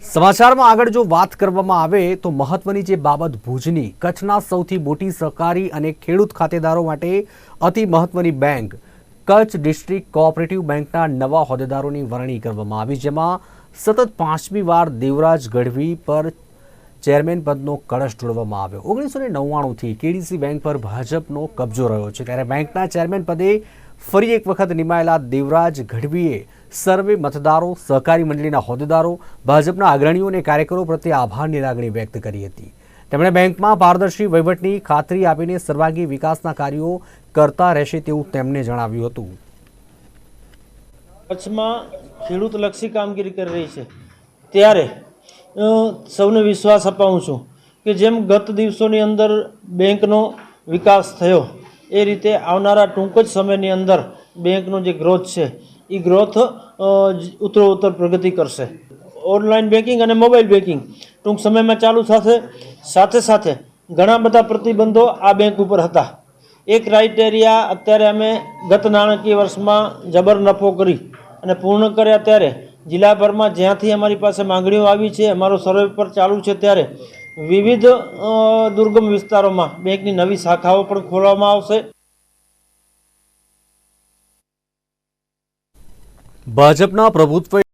સમાચારમાં આગળ જો વાત કરવામાં આવે તો મહત્વની જે બાબત ભુજની, કચ્છના સૌથી મોટી સહકારી અને ખેડૂત ખાતેદારો માટે અતિ મહત્વની બેંક, કચ્છ ડિસ્ટ્રિક્ટ કોઓપરેટિવ બેંકના નવા હોદ્દેદારોની વરણી કરવામાં આવી, જેમાં સતત પાંચમી વાર દેવરાજ ગઢવી પર ચેરમેન પદનો કળશ જોડવામાં આવ્યો. ઓગણીસો ને નવ્વાણુંથી કેડીસી બેંક પર ભાજપનો કબજો રહ્યો છે. ત્યારે બેંકના ચેરમેન પદે ફરી એક વખત નિમાયેલા દેવરાજ ગઢવીએ સર્વે મતદારો, સહકારી મંડળીના હોદ્દેદારો, ભાજપના અગ્રણીઓ અને કાર્યકરો પ્રત્યે આભારની લાગણી વ્યક્ત કરી હતી. તેમણે બેંકમાં પારદર્શી વહીવટની ખાતરી આપીને સર્વાંગી વિકાસના કાર્યો કરતા રહેશે તેવું તેમણે જણાવ્યું હતું. કચ્છમાં ખેડૂતલક્ષી કામગીરી કરી રહી છે. ત્યારે સૌને વિશ્વાસ અપાવું છું કે જેમ ગત દિવસોની અંદર બેંકનો વિકાસ થયો, એ રીતે આવનારા ટૂંક જ સમયની અંદર બેંકનો જે ગ્રોથ છે એ ગ્રોથ ઉત્તરોત્તર પ્રગતિ કરશે. ઓનલાઈન બેન્કિંગ અને મોબાઈલ બેન્કિંગ ટૂંક સમયમાં ચાલુ થશે. સાથે સાથે ઘણા બધા પ્રતિબંધો આ બેંક ઉપર હતા. એ ક્રાઇટેરિયા અત્યારે અમે ગત નાણાકીય વર્ષમાં જબર નફો કરી અને પૂર્ણ કર્યા ત્યારે જિલ્લાભરમાં જ્યાંથી અમારી પાસે માંગણીઓ આવી છે, અમારો સર્વે પર ચાલુ છે ત્યારે વિવિધ દુર્ગમ વિસ્તારોમાં બેંકની નવી શાખાઓ પણ ખોલવામાં આવશે. ભાજપના પ્રભુત્વ